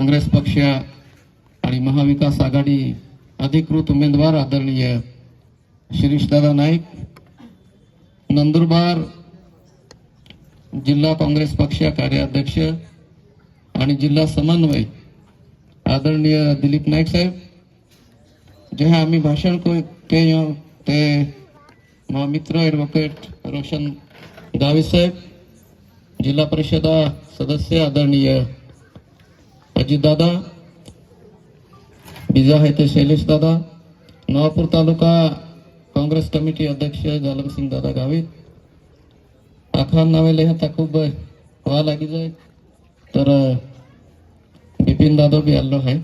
काँग्रेस पक्ष आणि महाविकास आघाडी अधिकृत उमेदवार आदरणीय शिरीषदादा नाईक नंदुरबार जिल्हा काँग्रेस पक्ष कार्याध्यक्ष आणि जिल्हा समन्वय आदरणीय दिलीप नाईक साहेब. जे आम्ही भाषण को के यो ते महामित्र मित्र ॲडव्होकेट रोशन गावी साहेब जिल्हा परिषदा सदस्य आदरणीय अजितदादा बीजा आहे ते शैलेश दादा नवापूर तालुका काँग्रेस कमिटी अध्यक्ष जालमसिंग दादा गावित आखान नावेले आता खूप व्हा लागी जाय. तर बिपिन दादा बी आलो आहे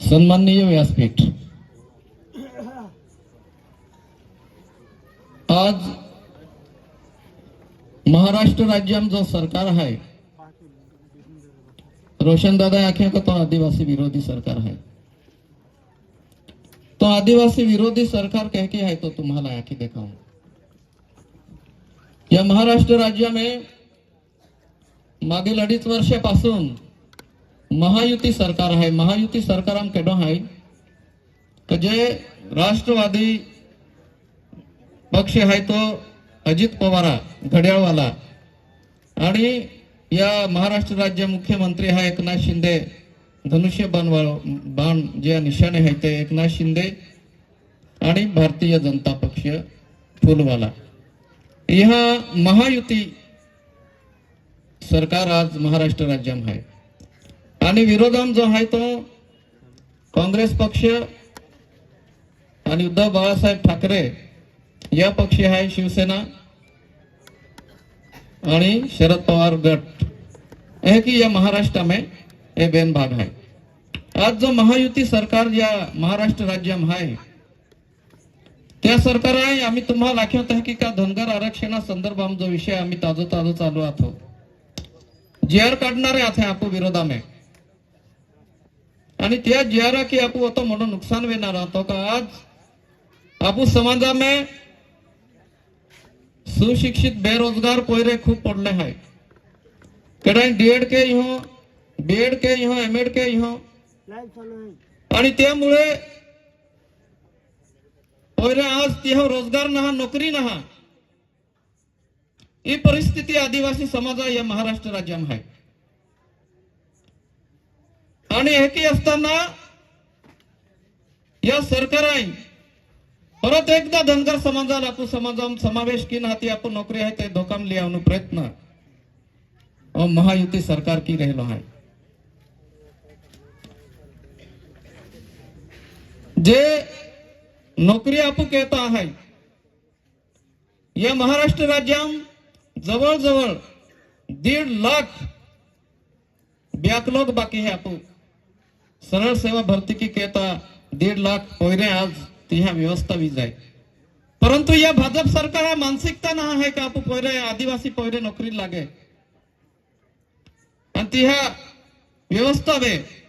सन्माननीय व्यासपीठ. आज महाराष्ट्र राज्यात जो सरकार आहे. रोशन दादा आखे तो आदिवासी विरोधी सरकार है? तो आदिवासी विरोधी सरकार कह के है तो तुम्हाला आखी दिखाऊं या महाराष्ट्र राज्य में मागील अडीच वर्षापासून महायुती सरकार आहे महायुती सरकार आम केडो आहे जे राष्ट्रवादी पक्ष आहे तो अजित पवारा घड्याळवाला आणि या महाराष्ट्र राज्य मुख्यमंत्री हा एकनाथ शिंदे धनुष्य बाण बाण जे निशाणे आहे ते एकनाथ शिंदे आणि भारतीय जनता पक्ष फुलवाला. ह्या महायुती सरकार आज महाराष्ट्र राज्यात आहे. आणि विरोधाम जो आहे तो काँग्रेस पक्ष आणि उद्धव बाळासाहेब ठाकरे या पक्ष आहे शिवसेना आणि शरद पवार गट. है कि यह महाराष्ट्र में ये बेन भाग है। आज जो महायुती सरकार या महाराष्ट्र राज्य में है त्या सरकार आहे आम्ही तुम्हाला दाखवत आहे की का धनगर आरक्षणा संदर्भात जो विषय आम्ही ताजो ताजो चालू आहोत. जेआर काढणारे आहे आपू विरोधामे. आणि त्या जेआर की आपू होतो म्हणून नुकसान वेणार आहोत का आज आपू समाजामे सुशिक्षित बेरोजगार पोयरे खूप पडले आहे कारण डीएड के हो बीएड के एम एड हो, के हो आणि त्यामुळे पोयरे आज तिहा हो रोजगार नहा नोकरी नहा. ही परिस्थिती आदिवासी समाजा या महाराष्ट्र राज्यात आहे. आणि एकी असताना या सरकाराई परत एकदा धनगर समाजाला आपण समाजात समावेश की हाती आपण नोकरी आहे ते धोकाम लिहावणं प्रयत्न. अहो महायुती सरकार की રહેલો आहे जे नोकरी आपण कहता आहे या महाराष्ट्र राज्यात जवळजवळ दीड लाख बॅकलॉग बाकी है आपण सरळ सेवा भरती की कहता दीड लाख पोयरे आज ती ह्या व्यवस्था वीज आहे परंतु या भाजप सरकार हा मानसिकता ना आहे का आपण पोयरे आदिवासी पोयरे नोकरी लागे ती व्यवस्था वे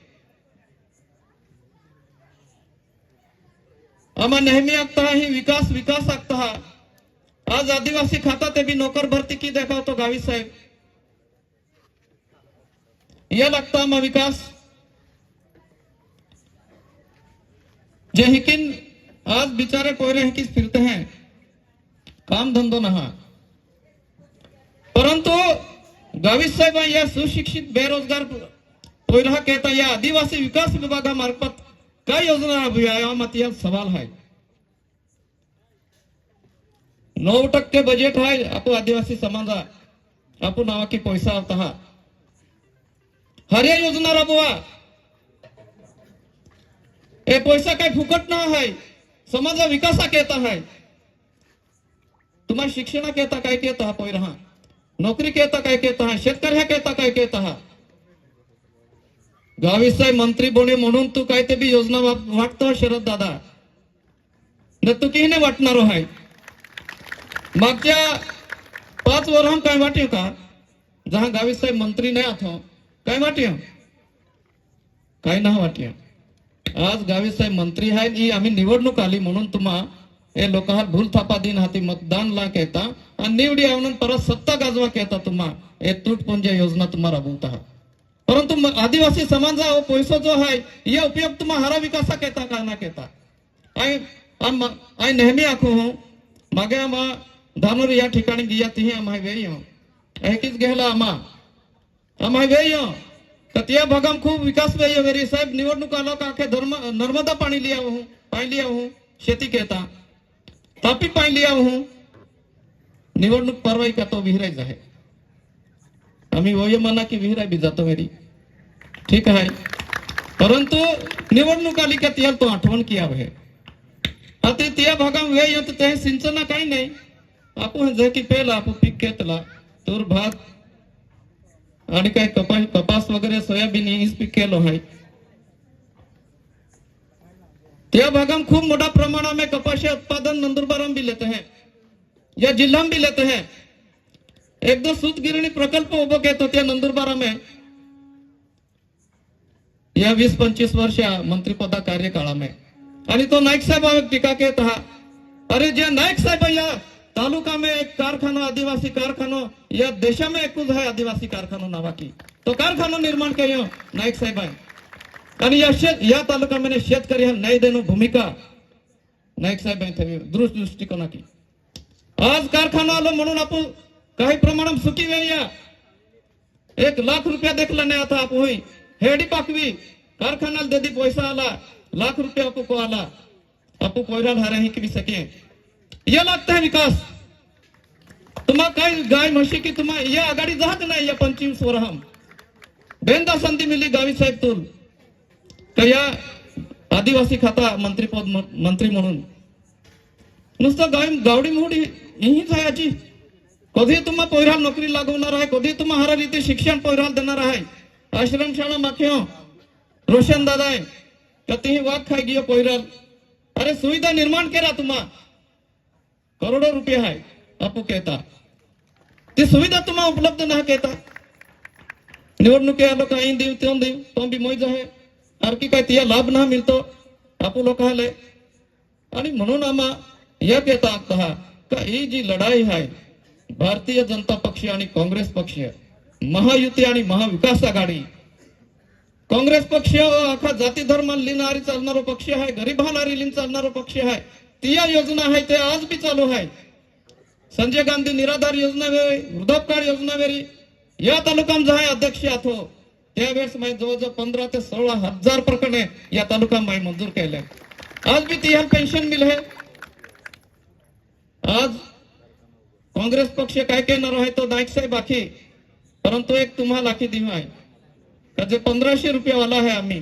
आम्हा नेहमी आगता ही, विकास विकास आगता हा। आज आदिवासी खाता ते भी नोकर भरती की देखावतो गावी साहेब। या लागता आम्हा विकास। जे हिकिन आज बिचारे कोयरे हिकीस फिरते हैं। काम धंधो नहा। परंतु गावित साहेब या सुशिक्षित बेरोजगार पोयरा कहता या आदिवासी विकास विभागामार्फत काय योजना राबवी या सवाल आहे नऊ टक्के बजेट आहे आपण आदिवासी समाजा आपण नावा की पैसा आता हा. हरिया योजना राबवा. हे पैसा काय फुकट ना आहे समाजा विकासा येता आहे. तुम्हाला शिक्षणा येता काय केता हा पैर हा? नोकरी केता काय केता हा? शेतकऱ्या केता काय केता हा? गावी मंत्री बोने म्हणून तू काय ते बी योजना वाटतो शरद दादा? न तू की नाही वाटणार हो आहे मागच्या पाच वर्षां काय वाट्यो का? जहा गावी मंत्री नाही आथो हो, काय वाट्यो काय ना वाट्यो आज गावी मंत्री आहे ही आम्ही निवडणूक आली म्हणून तुम्हा हे लोक हा भूल थापा दिन हाती मतदान ला कहता आणि निवडी आवून परत सत्ता गाजवा कहता तुम्हा हे तुटपुंज योजना तुम्हा राबवता आहात परंतु आदिवासी समाजा हो पैसो जो आहे या उपयोग तुम्हा हारा विकासा केता का ना केता? आय नेहमी आखो हो मागे आम्हा धानोर या ठिकाणी गिया तिही आम्हा वे यो ऐकीच घ्यायला आम्हा आम्हा वे यो तर त्या भागाम खूप विकास वेई वेरी साहेब निवडणूक आलो का आखे धर्म तापी निवडणूक परवाई का तो विहिरायच आहे आम्ही वय म्हणा की विहिराय बी जातो घरी. ठीक आहे. परंतु निवडणूक आली का त्याला तो आठवण किया आहे आता त्या भागात वेळ येत ते सिंचना काही नाही. आपण जे की पेला आपण पीक घेतला तूर भात आणि काय कपास कपास वगैरे सोयाबीन हेच पीक केलं आहे. त्या भागात खूप मोठ्या प्रमाणात कपाशी उत्पादन नंदुरबार में भी लेते हैं। या जिल्हा में भी लेते हैं। एकदा सूत गिरणी प्रकल्प उभं केत होत्या नंदुरबार में या वीस पंचवीस वर्ष मंत्रिपदा कार्यकाळामध्ये में। आणि तो नाईक साहेब टीका केत हा अरे जे नाईक साहेब या तालुका में एक कारखाना आदिवासी कारखानो या देशा में एकूच है आदिवासी कारखानो नावा की तो कारखानो निर्माण करियो नाईक साहेब कारण आणि या शेत या तालुक्यामध्ये शेतकरी हा न्याय देणं भूमिका नाईक साहेब आहे दृष्ट दृष्टिकोनाची आज कारखाना आलो म्हणून आपण काही प्रमाणात सुखी वेळया एक लाख रुपया देखला नाही आता आपण होई. हेडी पाकवी. कारखाना देदी पैसा आला. लाख रुपया आपको को आला. आपको कोयरा ला रहे कि सके ये लागता है विकास. तुम्हा काय गाय म्हशी की तुम्हा ये आघाडी जात नाही या पंचवीस वर हम बेंदा संधी मिली गावी साहेब तुल. तर या आदिवासी खाता मंत्रीपद मंत्री म्हणून. नुसतं गावी गावडी मोडी हीच आहे याची कधी तुम्हा पोयराल नोकरी लागवणार आहे कधी तुम्हा हर रीती शिक्षण पोयराल देणार आहे. आश्रमशाळा माख्यो रोशन दादा आहे. कधीही वाघ खाय गियो पोयराल. अरे सुविधा निर्माण केला तुम्हा. करोडो रुपये आहे आपू कहता ती सुविधा तुम्हा उपलब्ध ना कहता निवडणुकी आलो काही देऊ तो देऊ तो बी मोज आहे. आणखी काय तिया लाभ ना मिळतो आपू लोक आले. आणि म्हणून आम्हा एक येता कहा का ही जी लढाई आहे भारतीय जनता पक्ष आणि काँग्रेस पक्ष महायुती आणि महाविकास आघाडी. काँग्रेस पक्ष अख्खा जाती धर्म लिहिणारी चालणारा पक्ष आहे गरीबांनारी लिन चालणारा पक्ष आहे ती या योजना आहे ते आज बी चालू आहे संजय गांधी निराधार योजना वेळी वृद्धापकाळ योजना वेळी या तालुकाम जो आहे अध्यक्ष आथो त्यावेळेस माझ्या जवळजवळ पंधरा ते सोळा हजार प्रकरणे या तालुका माय मंजूर केल्या आज भी तिहार पेन्शन मिल है आज काँग्रेस पक्ष काय करणार आहे तो नाईक साहेब आखी परंतु एक तुम्हाला आखी देऊ आहे. का जे पंधराशे रुपये वाला आहे आम्ही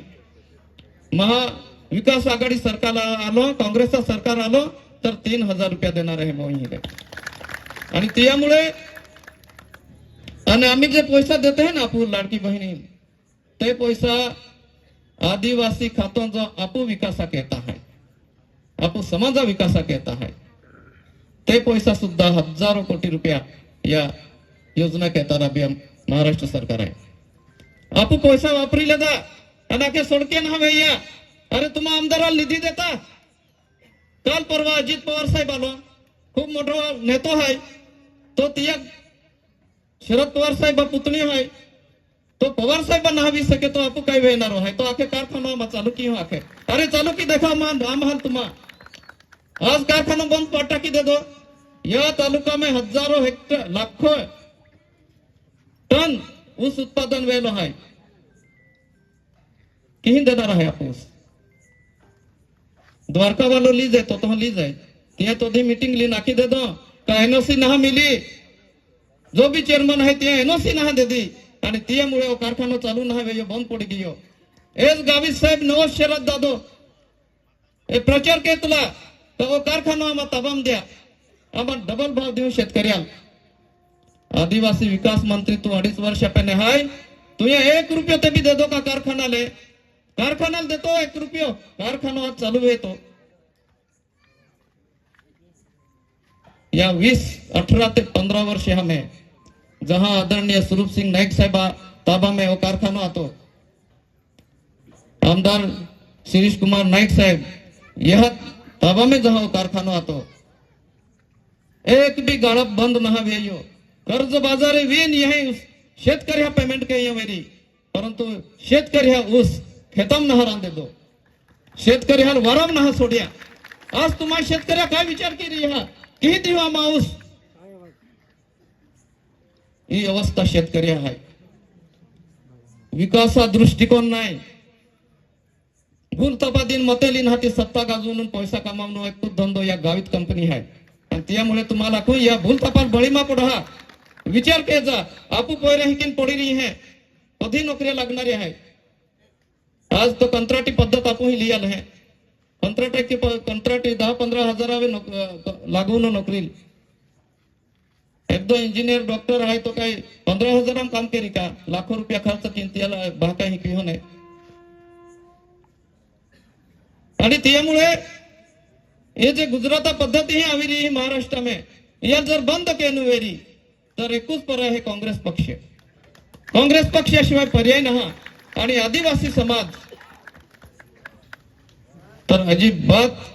महाविकास आघाडी सरकारला आलो काँग्रेसचा सरकार आलो तर तीन हजार रुपया देणार आहे मोहिनीला आणि त्यामुळे आणि आम्ही जे पैसा देते ना आपण लाडकी बहिणी ते पैसा आदिवासी खात्यांचा आपू विकासा कहता है आपू समाजा विकासा कहता है ते पैसा सुद्धा हजारो कोटी रुपया या योजना कहता बी महाराष्ट्र सरकार आहे. आपू पैसा वापरिले जा. आणि सोडके ना भैया. अरे तुम्हा आमदाराला निधी देता. काल परवा अजित पवार साहेब आलो. खूप मोठा नेतो आहे तो तिया शरद पवार साहेब पुतणी आहे तो पवार साहेब नावी सके तो आपू काही वेणार आहे तो आखे कारखाना मा चालू की हो आखे. अरे चालू की देखा मान राम हाल तुम्हा. आज कारखाना बंद पटा की दे दो. या तालुका में हजारों हेक्टर लाखों टन ऊस उत्पादन वेलो है कहीं देणार आहे आपू द्वारका वालों ली जाए तो तो ली जाए तिया तो दी मीटिंग ली नाकी दे दो. का एनओसी ना मिली? जो भी चेअरमन आहे ते एनओसी ना दे दी. आणि तियामुळे वो कारखाना चालू ना वेयो बंद पड़ी गयो एस गावी साहेब नवो शरद दादो. हे प्रचार केतला. तर वो कारखाना आम्हा तबाम द्या. आम्हा डबल भाव देऊ शेतकऱ्याला. आदिवासी विकास मंत्री तू अडीच वर्ष पेने हाय. तू एक रुपये ते भी देतो का कारखानाले कारखानाला देतो एक रुपये. कारखाना आज चालू येतो या वीस अठरा ते पंधरा वर्ष हमें जहां आदरणीय स्वरूप सिंह नाईक साहेबा ताबा में वो कारखाना आतो। आमदार शिरीष कुमार नाईक साहेब यह ताबा में जहां कारखाना आतो। एक भी गाळप बंद नहा वेयो कर्ज बाजारे वेन यह शेतकरी पेमेंट पेमेंट काही वेरी परंतु शेतकरी हा ऊस खेतम नहा रान देतो शेतकरी हा वरम नहा सोड्या आज तुम्हाला शेतकऱ्या काय विचार केली हा? किती दिवा माऊस ही अवस्था शेतकरी आहे. विकासा दृष्टिकोन नाही. भूलतपादीन मतेलीन हाती सत्ता गाजवून पैसा कमावणं एक धंदो या गावित कंपनी आहे. आणि त्यामुळे तुम्हाला कोण या भूलतपाल बळीमा पुढं हा विचार केजा. आपू पोयरे हिकीन पडी रही है. कधी नोकरी लागणारी आहे. आज तो कंत्राटी पद्धत आपण ही. लिहिल आहे कंत्राटी कंत्राटी दहा पंधरा हजारावे नोक- लागवून नोकरी एकदा इंजिनियर डॉक्टर आहे तो काही पंधरा हजाराम काम केली का लाखो रुपया खर्च किंमतीला भाका ही किंवा नये आणि त्यामुळे हे जे गुजराता पद्धती ही आवी रही महाराष्ट्र में या जर बंद केलं वेरी तर एकूच पर्याय हे काँग्रेस पक्ष. काँग्रेस पक्षाशिवाय पर्याय नहा आणि आदिवासी समाज तर अजिबात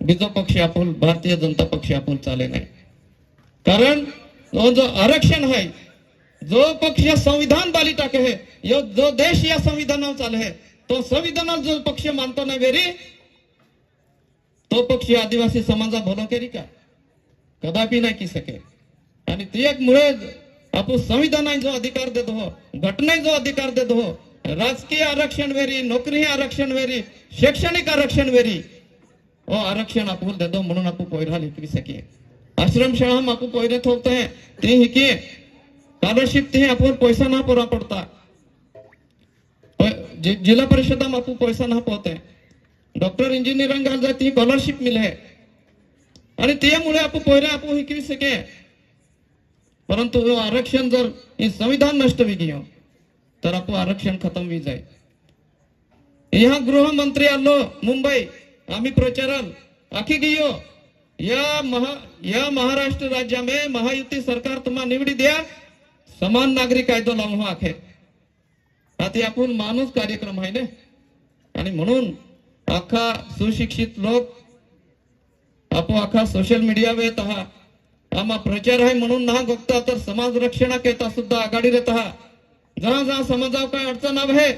बीजो पक्ष आपण भारतीय जनता पक्ष आपण चाले नाही. कारण तो जो आरक्षण आहे जो पक्ष संविधान बाली टाके है यो जो देश या संविधानावर चाले है तो संविधानात जो पक्ष मानतो नाही वेरी तो पक्ष आदिवासी समाजा भलो केली का? कदापि नाही की सके. आणि ती एक मुळे आपण संविधानाने जो अधिकार देत हो घटने जो अधिकार देतो हो राजकीय आरक्षण वेरी नोकरी आरक्षण वेरी शैक्षणिक आरक्षण वेरी ओ आरक्षण आपण देतो म्हणून आपण पोयरा लिखवी सके. आश्रम शाळा में पहिरे पोयरे थोपते हैं। ते ही के स्कॉलरशिप ते आपण पैसा ना पुरा पडता। जिल्हा परिषदा में आपको पैसा ना पाते डॉक्टर इंजिनियरिंग घाल जाती स्कॉलरशिप मिले आणि त्यामुळे आपण पहिरे आपण हिकवी सके? परंतु आरक्षण जर हे संविधान नष्ट भी गयो तर आपण आरक्षण खतम भी जाय या गृहमंत्री आलो मुंबई आम्ही प्रचाराल आखी गियो। या महा या महाराष्ट्र राज्यामध्ये महायुती सरकार तुम्हाला निवडी द्या. समान नागरिक कायदो लावून आखे. आता आपण माणूस कार्यक्रम आहे ना? आणि म्हणून अख्खा सुशिक्षित लोक आपो अख्खा सोशल मीडिया येत आहात आम्हा प्रचार आहे म्हणून ना बघता तर समाज रक्षणाक येता सुद्धा आघाडी रेत आहात जहा जहा समाजाव काय अडचण आहे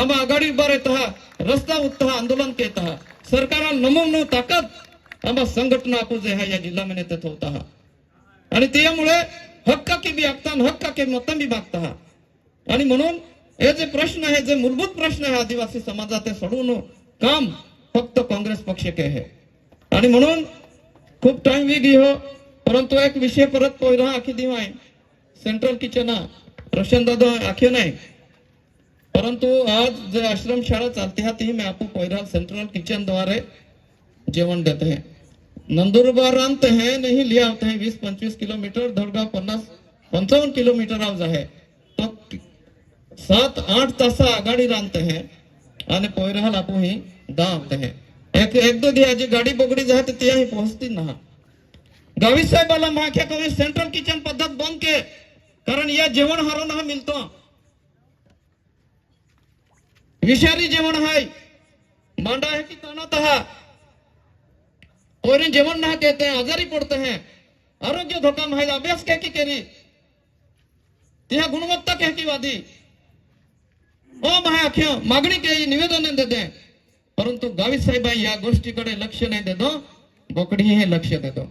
आम्हा आघाडी उभा येत आहात रस्ता उत्तहा आंदोलन केत. आहात सरकाराला नमवणं ताकद आम्हा संघटना आपण जे आहे या जिल्ह्यामध्ये ते होत आहा आणि त्यामुळे हक्क की बी आखता हक्क की मतं बी मागता आहा आणि म्हणून हे जे प्रश्न आहे जे मूलभूत प्रश्न आहे आदिवासी समाजात सोडून सोडवून काम फक्त काँग्रेस पक्ष के आहे. आणि म्हणून खूप टाइम वी गी हो परंतु एक विषय परत पोयरा आखी दिव आहे. सेंट्रल किचन रोशन दादा आखे नाही. परंतु आज जे आश्रम शाळा चालती है ती मी आपू पोयरा सेंट्रल किचनद्वारे जेवण देते हैं। नंदुरबार अंत है, नहीं लिया होते हैं। बीस पंचवीस किलोमीटर धड़गाव पन्नास पंचावन्न किलोमीटर आहे तो सात, आठ तासा आघाडी रांधते हैं। आणि पोयराल आपू ही दावते हैं। एक एक दो दिया जी गाडी बोगडी जाए तो त्या ही पोहोचती ना। गावी साहेबाला माख्या कवी सेंट्रल किचन पद्धत बंद के कारण या जेवण हारो ना मिळतो विषारी जेवण हाय मांडा है की तानात हा पोरे जेवण ना कहते हैं आजारी पड़ते हैं। आरोग्य धोका महिला अभ्यास कह की करी। त्या गुणवत्ता कह की वादी। ओ महा अख्य मागणी केली निवेदन देते परंतु गावी साहेब या गोष्टीकडे लक्ष नाही देतो बोकडी हे लक्ष देतो